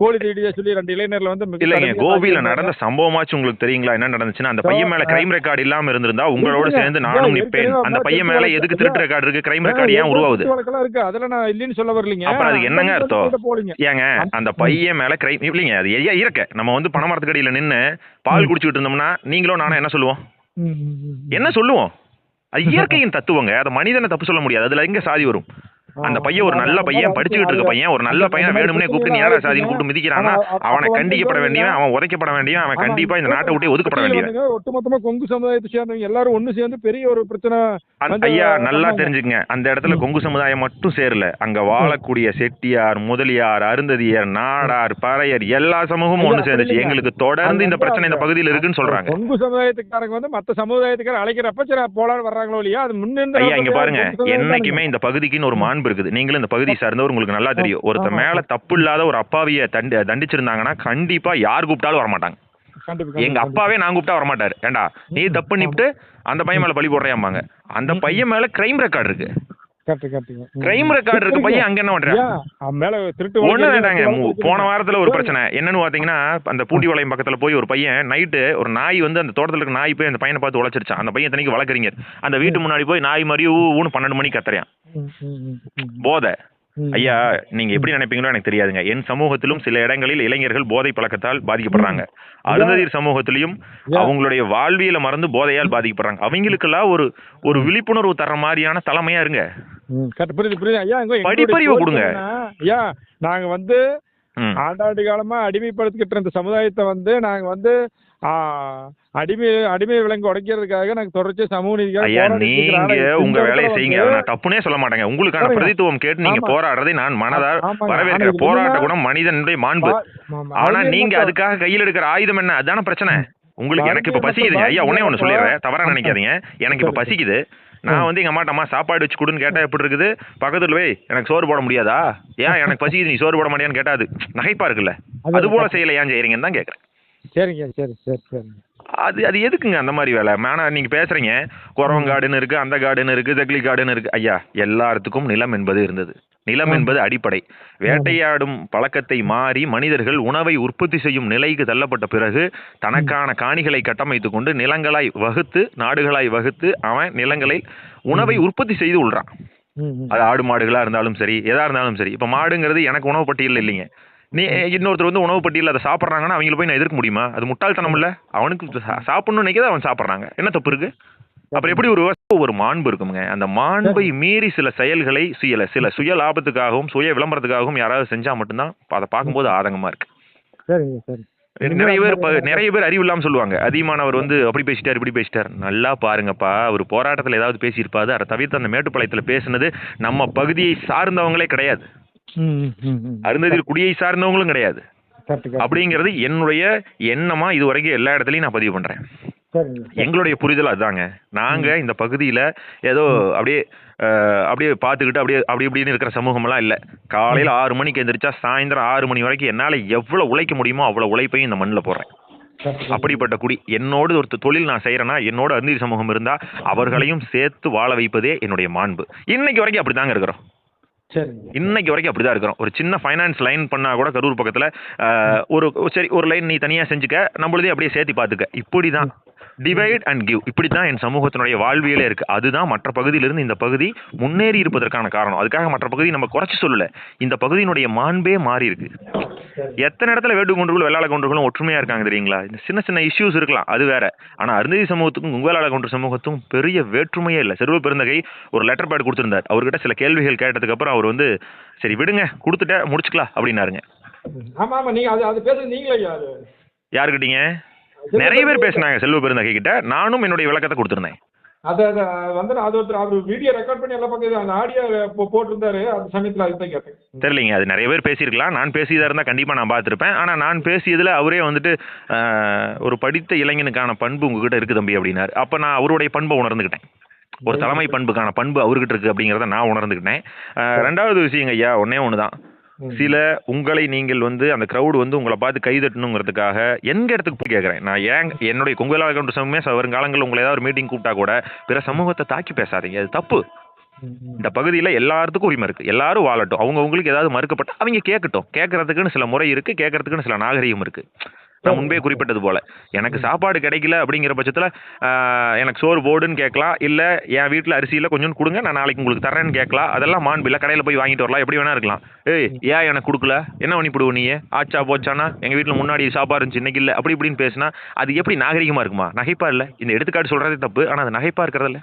கோழி தேடிய சொல்லி ரெண்டு இளைஞர்ல வந்து இல்லைங்க கோபியில. நடந்த சம்பவமாச்சும் உங்களுக்கு தெரியுங்களா? என்ன நடந்துச்சுன்னா அந்த பையன் மேல கிரைம் ரெக்கார்டு இல்லாம இருந்திருந்தா உங்களோட. சேர்ந்து நானும் நிப்பேன் அந்த பையன் மேல எதுக்கு திருட்டு ரெக்கார்டு இருக்கு? கிரைம் ரெக்கார்டு ஏன் உருவாகுது? இருக்கு? அதெல்லாம் நான் இல்லைன்னு சொல்ல வரலீங்க. அப்புறம் அதுக்கு என்னங்க அர்த்தம்? ஏங்க அந்த பையன் மேல கிரைம் இல்லைங்க அது ஐயா இருக்க. நம்ம வந்து பணமரத்துக்கடியில நின்னு பால் குடிச்சுட்டு இருந்தோம்னா நீங்களும் நானும் என்ன சொல்லுவோம். என்ன சொல்லுவோம்? அது இயற்கையின் தத்துவங்க. அதை மனிதனை தப்பு சொல்ல முடியாது. அதுல எங்க சாதி வரும்? அந்த பையன் ஒரு நல்ல பையன் படிச்சுக்கிட்டு இருக்க பையன் ஒரு நல்ல பையன் வேணும்னே கூப்பிட்டு நீ யாரா சாதின்னு கூப்பிட்டு மிதிக்கிறான்னா அவனை கண்டிக்கப்பட வேண்டியவன் அவன் உதைக்கப்பட வேண்டியவன் அவன் கண்டிப்பா இந்த நாட்டை விட்டு ஒதுக்கப்பட வேண்டியவன். ஒட்டுமொத்தமா கொங்கு சமுதாயத்தை சேர்ந்தவங்க எல்லாரும் ஒண்ணு சேர்ந்து பெரிய ஒரு பிரச்சனை ஐயா நல்லா. தெரிஞ்சுக்கங்க. அந்த இடத்துல கொங்கு சமுதாயம் மட்டும் சேரல. அங்க வாழக்கூடிய செட்டியார் முதலியார் அருந்ததியர் நாடார் பறையர் எல்லா சமூகமும் ஒண்ணு சேர்ந்துச்சு. எங்களுக்கு தொடர்ந்து இந்த பிரச்சனை இந்த பகுதியில் இருக்குன்னு சொல்றாங்க. கொங்கு சமுதாயத்துக்காரங்க வந்து மத்த சமுதாயத்துக்கார அழைக்கிறப்ப சரி போலான்னு வர்றாங்களோ இல்லையா அது முன்னிருந்து ஐயா இங்க பாருங்க. என்னைக்குமே இந்த பகுதிக்குன்னு ஒரு மாண்பு இருக்குது. நீங்களும் இந்த பகுதி சார்ந்தவர் உங்களுக்கு நல்லா தெரியும். ஒருத்த ஆமா. மேல தப்பு இல்லாத ஒரு அப்பாவிய தண்டி தண்டிச்சிருந்தாங்கன்னா கண்டிப்பா யார் கூப்பிட்டாலும் வரமாட்டாங்க. எங்க. அப்பாவே நான் கூப்பிட்டா வரமாட்டாரு. ஏண்டா? நீ தப்பு பண்ணிவிட்டு அந்த பையன் மேல பழி போடுறியாம்பாங்க அந்த பையன் மேல கிரைம் ரெக்கார்டு இருக்கு. கிரைம் ரெக்கார்டு இருக்கு பையன் அங்க என்ன பண்றான்? மேல திருட்டு ஒண்ணு வேண்டாங்க போன. வாரத்துல ஒரு பிரச்சனை. என்னன்னு பாத்தீங்கன்னா அந்த பூட்டிவாளையம் பக்கத்துல போய் ஒரு பையன் நைட்டு ஒரு நாய் வந்து அந்த தோட்டத்துல இருக்க நாய் போய் அந்த பையனை பார்த்து உழைச்சிருச்சான். அந்த பையன் தனிக்கு வளர்க்குறீங்க அந்த வீட்டு முன்னாடி போய் நாய் மாதிரி ஊன்னு பன்னெண்டு மணிக்கு கத்துறான். போதை. ஐயா நீங்க எப்படி நினைப்பீங்களோ எனக்கு தெரியாதுங்க. என் சமூகத்திலும் சில இடங்களில் இளைஞர்கள் போதை பழக்கத்தால் பாதிக்கப்படுறாங்க. அருந்ததிர் சமூகத்திலையும் அவங்களுடைய வாழ்வியல மறந்து போதையால் பாதிக்கப்படுறாங்க. அவங்களுக்கெல்லாம் ஒரு ஒரு விழிப்புணர்வு தர்ற மாதிரியான தலைமையா இருங்க. புரியுது புரியுது. ஐயா படிப்பறிவு கொடுங்க. ஐயா நாங்க வந்து. ஆண்டாண்டு காலமா அடிமைப்படுத்திக்கிட்டு இருந்த சமுதாயத்தை வந்து நாங்க வந்து ஆ, அடிமை அடிமை விலங்கு உடைக்கிறதுக்காக நாங்க தொடர்ச்சி சமூக நீதிக்காக நீங்க. உங்க வேலையை செய்யுங்க. நான் தப்புனே சொல்ல மாட்டேங்க. உங்களுக்கான. பிரதித்துவம் கேட்டு நீங்க. போராடுறதை நான் ஆமாங்க. வரவேற்கிறேன். போராட்ட குணம் மனிதனுடைய மாண்பு. ஆனா நீங்க அதுக்காக கையில் எடுக்கிற ஆயுதம் என்ன? அதான பிரச்சனை. உங்களுக்கு எனக்கு இப்ப பசிக்குதுங்க. மக்கள் ஐயா ஒண்ணே ஒண்ணு சொல்லிடுறேன். தவறா நினைக்காதீங்க. எனக்கு இப்ப சரி, பசிக்குது. நான் வந்து எங்க அம்மாட்ட அம்மா சாப்பாடு வச்சு கொடுன்னு கேட்டா எப்படி இருக்குது? பக்கத்துல போய் எனக்கு சோறு போட முடியாதா? ஏன் எனக்கு பசிக்குது? நீ சோறு போட மாட்டியான்னு கேட்டா அது நகைப்பா இருக்குல்ல. அது போல செய்யல. ஏன் செய்யறீங்கன்னு தான் கேக்குறேன். சரிங்க சரி சரி சரிங்க. அது அது எதுக்குங்க அந்த மாதிரி வேலை? ஆனா நீங்க பேசுறீங்க. குறவன் காடுன்னு இருக்கு அந்த காடுன்னு இருக்கு தக்லி காடுன்னு இருக்கு. ஐயா எல்லாத்துக்கும் நிலம் என்பது இருந்தது. நிலம் என்பது அடிப்படை. வேட்டையாடும் பழக்கத்தை மாறி மனிதர்கள் உணவை உற்பத்தி செய்யும் நிலைக்கு தள்ளப்பட்ட பிறகு தனக்கான காணிகளை கட்டமைத்துக் கொண்டு நிலங்களாய் வகுத்து நாடுகளாய் வகுத்து அவன் நிலங்களை உணவை உற்பத்தி செய்து ம். அது ஆடு மாடுகளா இருந்தாலும் சரி எதா இருந்தாலும் சரி. இப்ப மாடுங்கிறது எனக்கு உணவு பட்டியல் இல்லைங்க. நீ இன்னொருத்தர் வந்து உணவு பட்டியல் அதை சாப்பிட்றாங்கன்னா அவங்கள போய் நான் எதிர்க்க முடியுமா? அது முட்டாள்தனம் இல்ல. அவனுக்கு சாப்பிடணும்னு நினைக்கிறது அவன் சாப்பிட்றாங்க. என்ன தப்பு இருக்கு? அப்புறம் எப்படி ஒரு ஒரு மாண்பு இருக்குங்க. அந்த மாண்பை மீறி சில செயல்களை சில சில சுய லாபத்துக்காகவும் சுய விளம்பரத்துக்காகவும் யாராவது செஞ்சா மட்டும்தான் அதை பார்க்கும்போது ஆதங்கமா இருக்கு. நிறைய பேர் நிறைய பேர் அறிவு இல்லாம சொல்லுவாங்க. அதிகமானவர் வந்து அப்படி பேசிட்டார் இப்படி பேசிட்டார். நல்லா பாருங்கப்பா ஒரு போராட்டத்துல ஏதாவது பேசியிருப்பாரு. அதை தவிர்த்து அந்த மேட்டுப்பாளையத்துல பேசுனது நம்ம பகுதியை சார்ந்தவங்களே கிடையாது. அருந்ததில் குடியை சார்ந்தவங்களும் கிடையாது. அப்படிங்கிறது என்னுடைய எண்ணமா இது வரைக்கும் எல்லா இடத்துலயும் நான் பதிவு பண்றேன். எங்களுடைய புரிதல் அதுதாங்க. நாங்க இந்த பகுதியில ஏதோ அப்படியே அப்படியே பார்த்துக்கிட்டு அப்படியே அப்படி இப்படின்னு இருக்கிற சமூகமெல்லாம் இல்ல. காலையில ஆறு மணிக்கு எந்திரிச்சா சாயந்தரம் ஆறு மணி வரைக்கும் என்னால எவ்வளவு உழைக்க முடியுமோ அவ்வளவு உழைப்பையும் இந்த மண்ணில் போடுறேன். அப்படிப்பட்ட குடி என்னோடு ஒரு தொழில் நான் செய்யறேன்னா என்னோட அந்தீர் சமூகம் இருந்தா அவர்களையும் சேர்த்து வாழ வைப்பதே என்னுடைய மாண்பு. இன்னைக்கு வரைக்கும் அப்படிதாங்க இருக்கிறோம். சரிங்க. இன்னைக்கு வரைக்கும் அப்படிதான் இருக்கிறோம். ஒரு சின்ன ஃபைனான்ஸ் லைன் பண்ணா கூட கரூர் பக்கத்துல ஒரு சரி ஒரு லைன் நீ தனியா செஞ்சுக்க நம்மளதே அப்படியே சேர்த்து பாத்துக்க இப்படிதான். டிவைட் அண்ட் கிவ் இப்படி தான் என் சமூகத்தினுடைய வாழ்வியலே இருக்கு. அதுதான் மற்ற பகுதியிலிருந்து இந்த பகுதி முன்னேறி இருப்பதற்கான காரணம். அதுக்காக மற்ற பகுதி நம்ம குறைச்சு சொல்லல. இந்த பகுதியினுடைய மாண்பே மாறி இருக்கு. எத்தனை இடத்துல வேட்டு கொண்டுகளும் வெள்ளாள கொண்டுகளும் ஒற்றுமையா இருக்காங்க தெரியுங்களா? இந்த சின்ன சின்ன இஷ்யூஸ் இருக்கலாம். அது வேற. ஆனா அருந்ததி சமூகத்துக்கும் உங்களாள கொன்ற சமூகத்துக்கும் பெரிய வேற்றுமையே இல்லை. செருவ பெருந்தகை ஒரு லெட்டர் பேட் கொடுத்திருந்தார். அவர்கிட்ட சில கேள்விகள் கேட்டதுக்கு அப்புறம் அவர் வந்து சரி விடுங்க. கொடுத்துட்ட முடிச்சுக்கலாம். அப்படின்னாருங்க. ஆமா ஆமா. நீங்க அது அது பேசுறது நீங்களே யாருக்கிட்டீங்க? நிறைய பேர் பேசினாங்க செல்வ பெருந்தகை கிட்ட. நானும் என்னுடைய விளக்கத்தை கொடுத்திருந்தேன். அது வந்து அது ஒருத்தர் அவர் வீடியோ ரெக்கார்ட் பண்ணி எல்லாம் பக்கம் அந்த ஆடியோ போட்டிருந்தாரு. அந்த சமயத்துல அதுதான் கேட்டேன். தெரியலைங்க அது நிறைய பேர் பேசியிருக்கலாம். நான் பேசியதாக இருந்தால் கண்டிப்பாக நான் பார்த்துருப்பேன். ஆனால் நான் பேசியதில் அவரே வந்துட்டு ஒரு படித்த இளைஞனுக்கான பண்பு உங்ககிட்ட இருக்கு தம்பி அப்படின்னாரு. அப்போ நான் அவருடைய பண்பை உணர்ந்துக்கிட்டேன் ஒரு தலைமை பண்புக்கான பண்பு அவர்கிட்ட இருக்கு அப்படிங்கிறத நான் உணர்ந்துக்கிட்டேன் ரெண்டாவது விஷயங்க ஐயா ஒன்றே ஒன்று தான் சில உங்களை நீங்கள் வந்து அந்த crowd வந்து உங்களை பார்த்து கைதட்டணுங்கிறதுக்காக எங்க இடத்துக்கு போய் கேட்குறேன்? நான் ஏன் என்னுடைய கொங்குவேலா கவுண்டர் சமூகமே வருங்காலங்களில் உங்களை ஏதாவது ஒரு மீட்டிங் கூப்பிட்டா கூட பிற சமூகத்தை தாக்கி பேசாதீங்க. அது தப்பு. இந்த பகுதியில் எல்லாத்துக்கும் உரிமை இருக்கு. எல்லாரும் வாழட்டும். அவங்க உங்களுக்கு ஏதாவது மறுக்கப்பட்ட அவங்க கேட்கட்டும். கேட்கறதுக்குன்னு சில முறை இருக்கு. கேட்கறதுக்குன்னு சில நாகரிகம் இருக்கு. நான் முன்பே குறிப்பிட்டது போல. எனக்கு சாப்பாடு கிடைக்கல அப்படிங்கிற பட்சத்தில் எனக்கு சோறு போடுன்னு கேட்கலாம். இல்லை என் வீட்டில் அரிசியில் கொஞ்சம் கொடுங்க நான் நாளைக்கு உங்களுக்கு தரேன்னு கேட்கலாம். அதெல்லாம் மாண்பில்ல கடையில் போய் வாங்கிட்டு வரலாம். எப்படி வேணா இருக்கலாம். ஏய் ஏன் எனக்கு கொடுக்கல? என்ன பண்ணிவிடுவோம் நீ? ஆச்சா போச்சானா? எங்கள் வீட்டில் முன்னாடி சாப்பாடு இருந்துச்சு இன்னைக்கு இல்லை. அப்படி இப்படின்னு பேசினா அது எப்படி நாகரிகமாக இருக்குமா? நகைப்பா இல்லை. இந்த எடுத்துக்காட்டு சொல்கிறதே தப்பு. ஆனால் அது நகைப்பா இருக்கிறதில்ல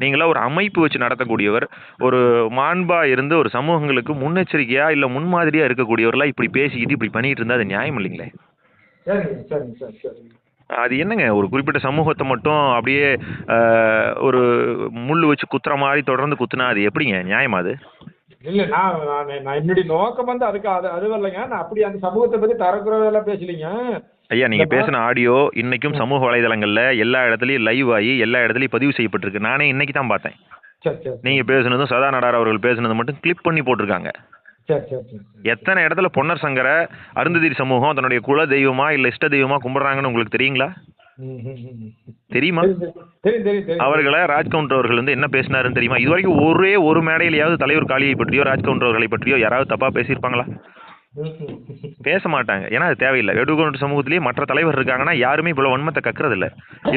நீங்களா ஒரு அமைப்பு வச்சு நடத்தக்கூடியவர் ஒரு மாண்பா இருந்து ஒரு சமூகங்களுக்கு முன்னெச்சரிக்கையா இல்ல முன்மாதிரியா இருக்கக்கூடியவர்களா இப்படி பேசிக்கிட்டு இப்படி பண்ணிட்டு இருந்தா அது நியாயம் இல்லைங்களே. சரிங்க சரிங்க சரி சரி அது என்னங்க ஒரு குறிப்பிட்ட சமூகத்தை மட்டும் அப்படியே ஒரு முள் வச்சு குத்துற மாதிரி தொடர்ந்து குத்துனா அது எப்படிங்க? நியாயமா அது? இல்ல நான் நான் நான் என்னுடைய நோக்கம் வந்து அதுக்கு அது அது வரலைங்க. நான் அப்படி அந்த சமூகத்தை பத்தி தரக்குறதெல்லாம் பேசலீங்க. ஐயா நீங்க. பேசின ஆடியோ இன்னைக்கும் சமூக வலைதளங்கள்ல எல்லா இடத்துலயும் லைவ் ஆகி எல்லா இடத்துலயும் பதிவு செய்யப்பட்டிருக்கு. நானே இன்னைக்கு தான் பார்த்தேன் நீங்க பேசுனதும் சதா நடார் அவர்கள் பேசுனது மட்டும் கிளிப் பண்ணி போட்டிருக்காங்க. சரி சரி சரி எத்தனை இடத்துல பொன்னர் சங்கரை அருந்ததிரி சமூகம் தன்னுடைய குல தெய்வமா இல்ல இஷ்ட தெய்வமா கும்பிடுறாங்கன்னு உங்களுக்கு தெரியுங்களா. தெரியுமா? அவர்களை ராஜ்கவுண்டர் அவர்கள் வந்து என்ன பேசினாருன்னு தெரியுமா? இது வரைக்கும் ஒரே ஒரு மேடையிலையாவது தலைவர் காளியை பற்றியோ ராஜ்கவுண்டர் அவர்களை பற்றியோ யாராவது தப்பா பேசியிருப்பாங்களா. பேச மாட்டாங்க. ஏன்னா அது தேவையில்லை. வேடுகவுண்டர் சமூகத்திலேயே மற்ற தலைவர் இருக்காங்கன்னா யாருமே இவ்வளவு வன்மத்தை கக்கறது இல்ல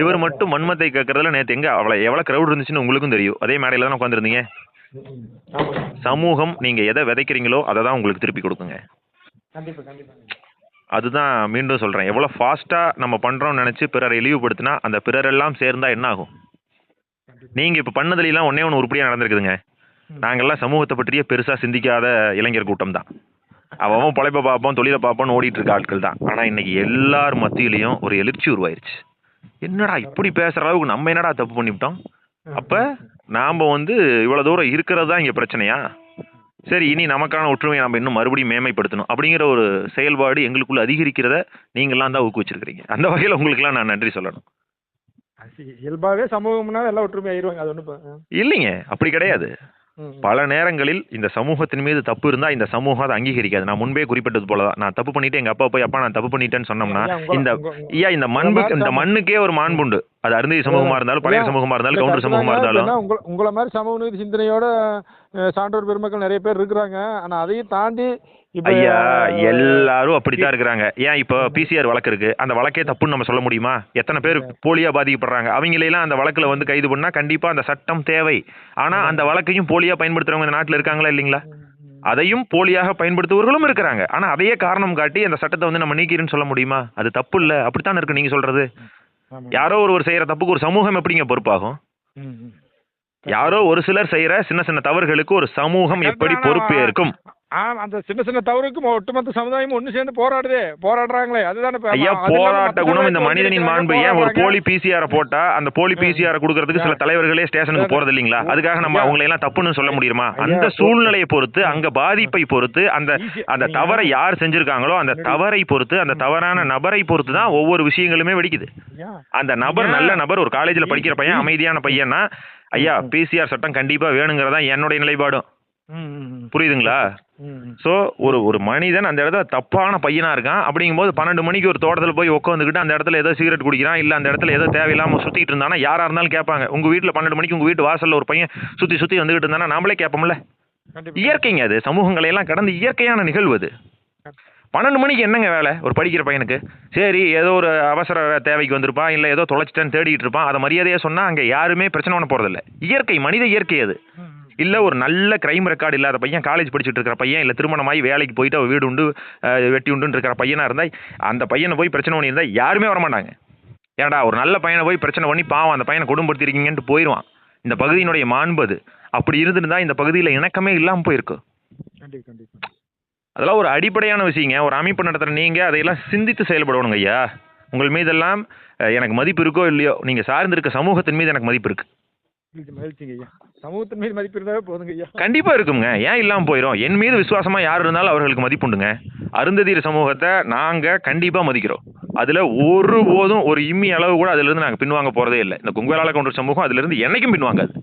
இவர் மட்டும் வன்மத்தை கக்கறதுல நேத்து எங்க அவ்வளவு எவ்வளவு கிரௌட் இருந்துச்சுன்னு உங்களுக்கும் தெரியும். அதே மேடையில தான் உட்காந்துருந்தீங்க சமூகம். நீங்க எதை விதைக்கிறீங்களோ அதை தான் உங்களுக்கு திருப்பி கொடுக்குங்க. அதுதான் மீண்டும் சொல்றேன். எவ்வளவு ஃபாஸ்டா நம்ம பண்றோம்னு நினைச்சு பிறரை இழிவுபடுத்தினா அந்த பிறரெல்லாம் சேர்ந்தா என்ன ஆகும்? நீங்க இப்ப பண்ணதுல எல்லாம் ஒன்னே ஒன்று உருப்படியா நடந்திருக்குதுங்க. நாங்கெல்லாம் சமூகத்தை பற்றியே பெருசா சிந்திக்காத இளைஞர் கூட்டம் தான். அவன் பொழைப்ப பார்ப்போம் தொழிலை பார்ப்போம்னு ஓடிட்டு இருக்க ஆட்கள் தான். ஆனா இன்னைக்கு எல்லார் மத்தியிலையும் ஒரு எழுச்சி உருவாயிருச்சு. என்னடா இப்படி பேசுற அளவுக்கு நம்ம என்னடா தப்பு பண்ணிவிட்டோம்? அப்ப நாம வந்து இவ்வளவு தூரம் இருக்கிறது தான் இங்க பிரச்சனையா? சரி இனி நமக்கான ஒற்றுமையை நம்ம இன்னும் மறுபடியும் மேன்மைப்படுத்தணும் அப்படிங்கிற ஒரு செயல்பாடு எங்களுக்குள்ள அதிகரிக்கிறத நீங்களாம் தான் ஊக்குவிச்சிருக்கிறீங்க. அந்த வகையில் உங்களுக்குலாம் நான் நன்றி சொல்லணும். அது இயல்பாவே சமூகம்னா எல்லாம் ஒற்றுமை ஆயிருவாங்க அது ஒன்றும் இல்லைங்க அப்படி கிடையாது. பல நேரங்களில் இந்த சமூகத்தின் மீது தப்பு இருந்தா இந்த சமூகம் அதை அங்கீகரிக்காது. நான் முன்பே குறிப்பிட்டது போலதான். நான் தப்பு பண்ணிட்டு எங்க அப்பா போய் அப்பா நான் தப்பு பண்ணிட்டேன்னு சொன்னோம்னா இந்த ஐயா இந்த மண்பு இந்த மண்ணுக்கே ஒரு மாண்புண்டு. அது அருந்ததி சமூகமா இருந்தாலும் பழைய சமூகமா இருந்தாலும் கவுண்டர் சமூகமா இருந்தாலும். உங்களை உங்களை மாதிரி சமூக நீதி சிந்தனையோட சான்றோர் பெருமக்கள் நிறைய பேர் இருக்கிறாங்க. ஆனா அதையும் தாண்டி ஐயா எல்லாரும் அப்படித்தான் இருக்கிறாங்க. ஏன் இப்போ பிசிஆர் வழக்கு இருக்கு? அந்த வழக்கே தப்புன்னு நம்ம சொல்ல முடியுமா? எத்தனை பேர் போலியா பாதிக்கப்படுறாங்க? அவங்களையெல்லாம் அந்த வழக்குல வந்து கைது பண்ணா கண்டிப்பா அந்த சட்டம் தேவை. ஆனா அந்த வழக்கையும் போலியா பயன்படுத்துறவங்க இந்த நாட்டுல இருக்காங்களா இல்லைங்களா? அதையும் போலியாக பயன்படுத்துபவர்களும் இருக்கிறாங்க. ஆனா அதையே காரணம் காட்டி அந்த சட்டத்தை வந்து நம்ம நீக்கிறேன்னு சொல்ல முடியுமா? அது தப்பு இல்ல. அப்படித்தான் இருக்கு. நீங்க சொல்றது. யாரோ ஒருவர் செய்யற தப்புக்கு ஒரு சமூகம் எப்படிங்க பொறுப்பாகும். யாரோ ஒரு சிலர் செய்யற சின்ன சின்ன தவறுகளுக்கு ஒரு சமூகம் எப்படி ஆனா, பொறுப்பேற்கும்? ஆ அந்த சின்ன சின்ன தவறுக்கும் ஒட்டுமொத்த சமுதாயம் ஒண்ணு சேர்ந்து போராடுதே. போராடுறாங்களே. அதுதானே ஐயா போராட்ட குணம் இந்த மனிதனின் மாண்பு ஏன் ஒரு. போலி பிசிஆர் போட்டா அந்த போலி பிசிஆர் கொடுக்கறதுக்கு சில தலைவர்களே ஸ்டேஷனுக்கு போறது இல்லீங்களா அதுக்காக நம்ம. அவங்களை எல்லாம் தப்புன்னு சொல்ல முடியுமா? அந்த சூழ்நிலையை பொறுத்து அங்க பாதிப்பை பொறுத்து அந்த அந்த தவறை யார் செஞ்சிருக்காங்களோ அந்த தவறை பொறுத்து அந்த தவறான நபரை பொறுத்து தான் ஒவ்வொரு விஷயங்களுமே வெடிக்குது. அந்த நபர். நல்ல நபர் ஒரு காலேஜ்ல படிக்கிற பையன் அமைதியான பையன்னா ஐயா பிசிஆர் சட்டம் கண்டிப்பா வேணுங்கிறதா என்னுடைய நிலைப்பாடும். புரியுதுங்களா. ஸோ ஒரு ஒரு மனிதன் அந்த இடத்துல தப்பான பையனா இருக்கான். அப்படிங்கும்போது பன்னெண்டு மணிக்கு ஒரு தோட்டத்தில் போய் உட்காந்துக்கிட்டு அந்த இடத்துல ஏதோ சிகரெட் குடிக்கிறான் இல்லை அந்த இடத்துல ஏதோ தேவையில்லாம சுத்திட்டு இருந்தானா யாரா இருந்தாலும் கேட்பாங்க. உங்க வீட்டில் பன்னெண்டு மணிக்கு உங்க வீட்டு வாசல்ல ஒரு பையன் சுத்தி சுத்தி வந்துகிட்டு இருந்தானா நாமளே கேட்போம்ல. இயற்கைங்க அது. சமூகங்களை எல்லாம் கடந்து இயற்கையான நிகழ்வு அது. பன்னெண்டு மணிக்கு என்னங்க வேலை? ஒரு படிக்கிற பையனுக்கு. சரி ஏதோ ஒரு அவசர தேவைக்கு வந்திருப்பான் இல்லை ஏதோ தொலைச்சிட்டேன்னு தேடிட்டு இருப்பான். அதை மரியாதையாக சொன்னால் அங்கே யாருமே பிரச்சனை பண்ண போகிறதில்ல இயற்கை மனித இயற்கை அது. இல்லை ஒரு நல்ல கிரைம் ரெக்கார்டு இல்லாத பையன் காலேஜ் படிச்சுட்டு இருக்கிற பையன் இல்லை திருமணமாகி வேலைக்கு போயிட்டு வீடு உண்டு வெட்டி உண்டுன்னு இருக்கிற பையனாக இருந்தால் அந்த பையனை போய் பிரச்சனை பண்ணியிருந்தா யாருமே வரமாட்டாங்க. ஏன்டா ஒரு நல்ல பையனை போய் பிரச்சனை பண்ணி பாவம் அந்த பையனை குடும்பப்படுத்திருக்கீங்கன்ட்டு போயிடுவான் இந்த பகுதியினுடைய மாண்பது அப்படி இருந்திருந்தா இந்த பகுதியில் இணக்கமே இல்லாமல் போயிருக்கு. கண்டிப்பா கண்டிப்பா. அதெல்லாம் ஒரு அடிப்படையான விஷயங்க. ஒரு அமைப்பு நடத்துகிற நீங்கள் அதையெல்லாம் சிந்தித்து செயல்படணுங்க ஐயா. உங்கள் மீதெல்லாம் எனக்கு மதிப்பு இருக்கோ இல்லையோ நீங்கள் சார்ந்திருக்க சமூகத்தின் மீது எனக்கு மதிப்பு இருக்குது மகிழ்ச்சிங்க ஐயா. சமூகத்தின் மீது மதிப்பு இருந்தாவே போதுங்க ஐயா. கண்டிப்பாக இருக்குங்க. ஏன் இல்லாமல் போயிடும் என் மீது விசுவாசமாக யார் இருந்தாலும் அவர்களுக்கு மதிப்புண்டுங்க அருந்ததியர் சமூகத்தை நாங்கள் கண்டிப்பாக மதிக்கிறோம். அதில் ஒருபோதும் ஒரு இம்மி அளவு கூட அதிலிருந்து நாங்கள் பின்வாங்க போகிறதே இல்லை. இந்த குங்குவேலால கவுண்டர் சமூகம் அதிலிருந்து என்னைக்கும் பின்வாங்காது.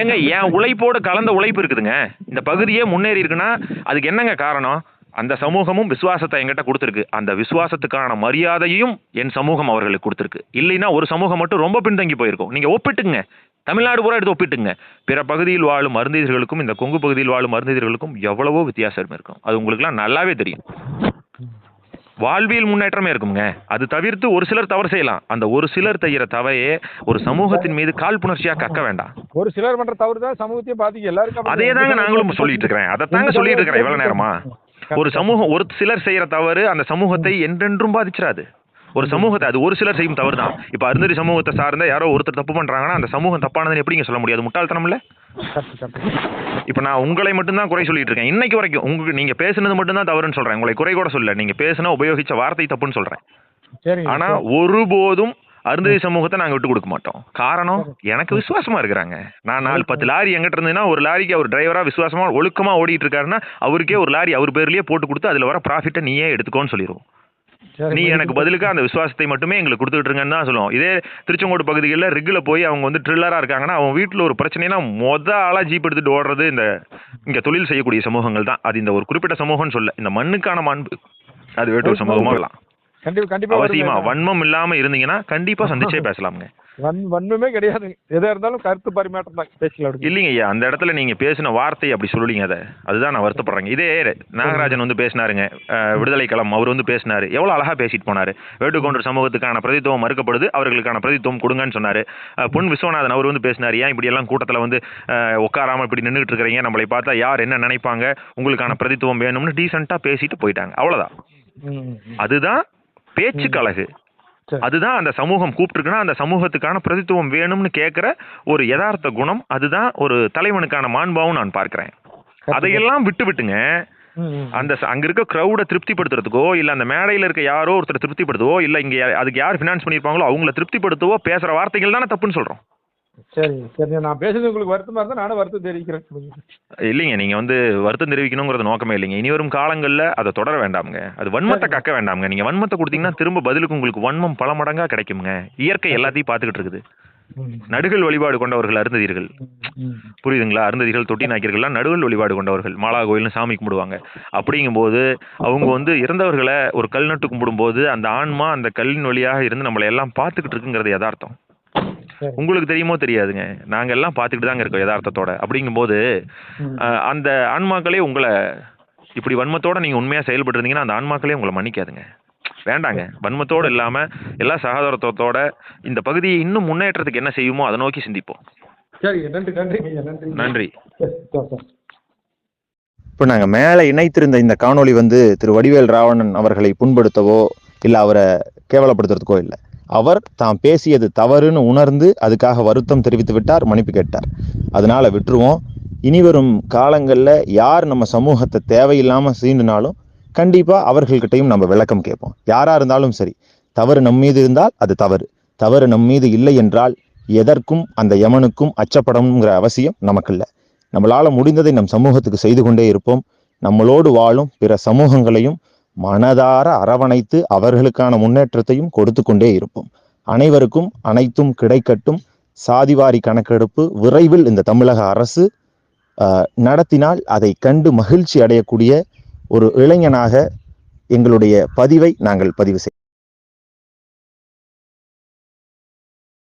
ஏங்க என் உழைப்போடு கலந்த உழைப்பு இருக்குதுங்க. இந்த பகுதியே முன்னேறி இருக்குன்னா அதுக்கு என்னங்க காரணம்? அந்த சமூகமும் விசுவாசத்தை என்கிட்ட கொடுத்துருக்கு. அந்த விசுவாசத்துக்கான மரியாதையும் என் சமூகம் அவர்களுக்கு கொடுத்துருக்கு. இல்லைன்னா ஒரு சமூகம் மட்டும் ரொம்ப பின்தங்கி போயிருக்கும். நீங்கள் ஒப்பிட்டுங்க தமிழ்நாடு பூரா எடுத்து ஒப்பிட்டுங்க பிற பகுதியில் வாழும் மருந்தீர்களுக்கும் இந்த கொங்கு பகுதியில் வாழும் மருந்தீர்களுக்கும் எவ்வளவோ வித்தியாசம் இருக்கும். அது உங்களுக்குலாம் நல்லாவே தெரியும். வாழ்வியல் முன்னேற்றமே இருக்குங்க அது தவிர்த்து ஒரு சிலர் தவறு செய்யலாம். அந்த ஒரு சிலர் செய்கிற தவறையே ஒரு சமூகத்தின் மீது காழ்ப்புணர்ச்சியாக கக்க வேண்டாம். ஒரு சிலர் பண்ற தவறு தான் சமூகத்தையும் பாதிக்கும். எல்லாருக்கும் அதே தாங்க நாங்களும் சொல்லிட்டு இருக்கிறேன். அதை தாங்க சொல்லிட்டு இருக்கிறேன் இவ்வளவு நேரமா. ஒரு சமூகம் ஒரு சிலர் செய்யற தவறு அந்த சமூகத்தை என்றென்றும் பாதிச்சிடாது. ஒரு சமூகத்தை அது ஒரு சிலர் செய்யும் தவறு தான் இப்போ அருந்ததி சமூகத்தை சார்ந்த யாரோ ஒருத்தர் தப்பு பண்றாங்கன்னா அந்த சமூகம் தப்பானதுன்னு எப்படிங்க சொல்ல முடியாது? முட்டாள்தனம் இல்ல? இப்போ நான் உங்களை மட்டும்தான் குறை சொல்லிட்டு இருக்கேன். இன்னைக்கு வரைக்கும் உங்களுக்கு நீங்க பேசுனது மட்டும்தான் தவறுன்னு சொல்றேன். உங்களை குறை கூட சொல்ல நீங்க பேசுனா உபயோகிச்ச வார்த்தை தப்புன்னு சொல்றேன். சரிங்க ஆனா ஒருபோதும் அருந்ததி சமூகத்தை நாங்க விட்டு கொடுக்க மாட்டோம். காரணம் எனக்கு விசுவாசமா இருக்கிறாங்க. நான் நாலு பத்து லாரி எங்கிட்ட இருந்ததுன்னா ஒரு லாரிக்கு அவர் டிரைவரா விசுவாசமா ஒழுக்கமா ஓடிட்டு இருக்காருன்னா அவருக்கே ஒரு லாரி அவர் பேர்லயே போட்டு கொடுத்து அதுல வர ப்ராஃபிட்டை நீயே எடுத்துக்கோன்னு சொல்லிடுவோம் நீ எனக்கு பதிலுக்கு அந்த விசுவாசத்தை மட்டுமே எங்களுக்கு கொடுத்துட்ருங்கன்னு தான் சொல்லுவோம். இதே திருச்செங்கோடு பகுதிகளில் ரிக்கில் போய் அவங்க வந்து ட்ரில்லராக இருக்காங்கன்னா அவன் வீட்டில் ஒரு பிரச்சனைனா மொத ஆளாக ஜீப் எடுத்துட்டு ஓடுறது இந்த இங்கே தொழில் செய்யக்கூடிய சமூகங்கள் தான். அது இந்த ஒரு குறிப்பிட்ட சமூகம்னு சொல்ல இந்த மண்ணுக்கான மாண்பு. அது வேட்டூர் சமூகமாக இருக்கலாம். கண்டிப்பா கண்டிப்பா அவசியமா. வன்மம் இல்லாமல் இருந்தீங்கன்னா கண்டிப்பாக சந்திச்சே பேசலாமுங்க. வன் வன்மமே கிடையாது. எதா இருந்தாலும் கருத்து பரிமாற்றம் தான். பேசலாம். இல்லைங்க ஐயா அந்த இடத்துல நீங்கள் பேசின வார்த்தை அப்படி சொல்லலீங்க அதை. அதுதான் நான் வருத்தப்படுறேங்க. இதே நாகராஜன் வந்து பேசினாருங்க. விடுதலை களம் அவர் வந்து பேசினாரு. எவ்வளோ அழகாக பேசிட்டு போனார். வேட்டுக்கொண்டர் சமூகத்துக்கான பிரதித்துவம் மறுக்கப்படுது அவர்களுக்கான பிரதித்துவம் கொடுங்கன்னு சொன்னார். பொன் விஸ்வநாதன் அவர் வந்து பேசினார். ஏன் இப்படி எல்லாம் கூட்டத்தில் வந்து உட்காராம இப்படி நின்றுட்டு இருக்கிறீங்க? நம்மளை பார்த்தா யார் என்ன நினைப்பாங்க? உங்களுக்கான பிரதித்துவம் வேணும்னு டீசெண்டாக பேசிட்டு போயிட்டாங்க. ம். அதுதான் பேச்சுக்கு அழகு. அதுதான் அந்த சமூகம் கூப்பிட்டுருக்குன்னா அந்த சமூகத்துக்கான பிரதித்துவம் வேணும்னு கேட்குற ஒரு யதார்த்த குணம் அதுதான் ஒரு தலைவனுக்கான மாண்பாவும் நான் பார்க்கிறேன். அதையெல்லாம் விட்டு விட்டுங்க. அந்த அங்க இருக்க க்ரௌடை திருப்திப்படுத்துறதுக்கோ இல்ல அந்த மேடையில இருக்க யாரோ ஒருத்தர் திருப்திப்படுத்தவோ இல்ல இங்க அதுக்கு யார் ஃபினான்ஸ் பண்ணிருப்பாங்களோ அவங்கள திருப்திப்படுத்தவோ பேசுற வார்த்தைகள் தானே தப்புன்னு சொல்றோம். சரி சரி நான் பேசுறது உங்களுக்கு வருத்தமா இருந்தா நானும் வருத்தம் தெரிவிக்கிறேன். இல்லைங்க நீங்க வந்து வருத்தம் தெரிவிக்கணுங்கிறது நோக்கமே இல்லைங்க. இனி வரும் காலங்கள்ல அதை தொடர வேண்டாமுங்க. அது வன்மத்தை கக்க வேண்டாமுங்க. நீங்க வன்மத்தை கொடுத்தீங்கன்னா திரும்ப பதிலுக்கு உங்களுக்கு வன்மம் பல மடங்கா கிடைக்குங்க இயற்கை எல்லாத்தையும் பார்த்துக்கிட்டு இருக்குது. நடுகள் வழிபாடு கொண்டவர்கள் அருந்ததியர்கள். புரியுதுங்களா? அருந்ததிகள் தொட்டி நாய்க்கர்கள்லாம் நடுவில் வழிபாடு கொண்டவர்கள். மாலா கோயில்னு சாமி கும்பிடுவாங்க. அப்படிங்கும்போது அவங்க வந்து இறந்தவர்களை ஒரு கல் நட்டு கும்பிடும்போது அந்த ஆன்மா அந்த கல்லின் வழியாக இருந்து நம்மளை எல்லாம் பார்த்துக்கிட்டு இருக்குங்கிறது யதார்த்தம். உங்களுக்கு தெரியுமோ தெரியாதுங்க. நாங்க எல்லாம் பார்த்துக்கிட்டு தாங்க இருக்கோம் யதார்த்தத்தோட. அப்படிங்கும்போது அந்த ஆன்மாக்களே உங்களை இப்படி வன்மத்தோட நீங்க உண்மையா செயல்பட்டு இருந்தீங்கன்னா அந்த ஆன்மாக்களே உங்களை மன்னிக்காதுங்க. வேண்டாங்க. வன்மத்தோட இல்லாம எல்லா சகோதரத்தோட இந்த பகுதியை இன்னும் முன்னேற்றத்துக்கு என்ன செய்யுமோ அதை நோக்கி சிந்திப்போம். சரி நன்றி நன்றி. இப்போ நாங்கள் மேலே இணைத்திருந்த இந்த காணொளி வந்து திரு வடிவேல் ராவணன் அவர்களை புண்படுத்தவோ இல்லை அவரை கேவலப்படுத்துறதுக்கோ இல்லை. அவர் தாம் பேசியது தவறுன்னு உணர்ந்து அதுக்காக வருத்தம் தெரிவித்து விட்டார் மன்னிப்பு கேட்டார். அதனால விட்டுருவோம். இனி வரும் காலங்களில் யார் நம்ம சமூகத்தை தேவையில்லாமல் சீண்டினாலும் கண்டிப்பாக அவர்கள்கிட்டையும் நம்ம விளக்கம் கேட்போம். யாராக இருந்தாலும் சரி தவறு நம் மீது இருந்தால் அது தவறு. தவறு நம் மீது இல்லை என்றால் எதற்கும் அந்த யமனுக்கும் அச்சப்படணுங்கிற அவசியம் நமக்கு இல்லை நம்மளால் முடிந்ததை நம் சமூகத்துக்கு செய்து கொண்டே இருப்போம். நம்மளோடு வாழும் பிற சமூகங்களையும் மனதார அரவணைத்து அவர்களுக்கான முன்னேற்றத்தையும் கொடுத்து கொண்டே இருப்போம். அனைவருக்கும் அனைத்தும் கிடைக்கட்டும். சாதிவாரி கணக்கெடுப்பு விரைவில் இந்த தமிழக அரசு ஆஹ், நடத்தினால் அதை கண்டு மகிழ்ச்சி அடையக்கூடிய ஒரு இளைஞனாக எங்களுடைய பதிவை நாங்கள் பதிவு செய்ய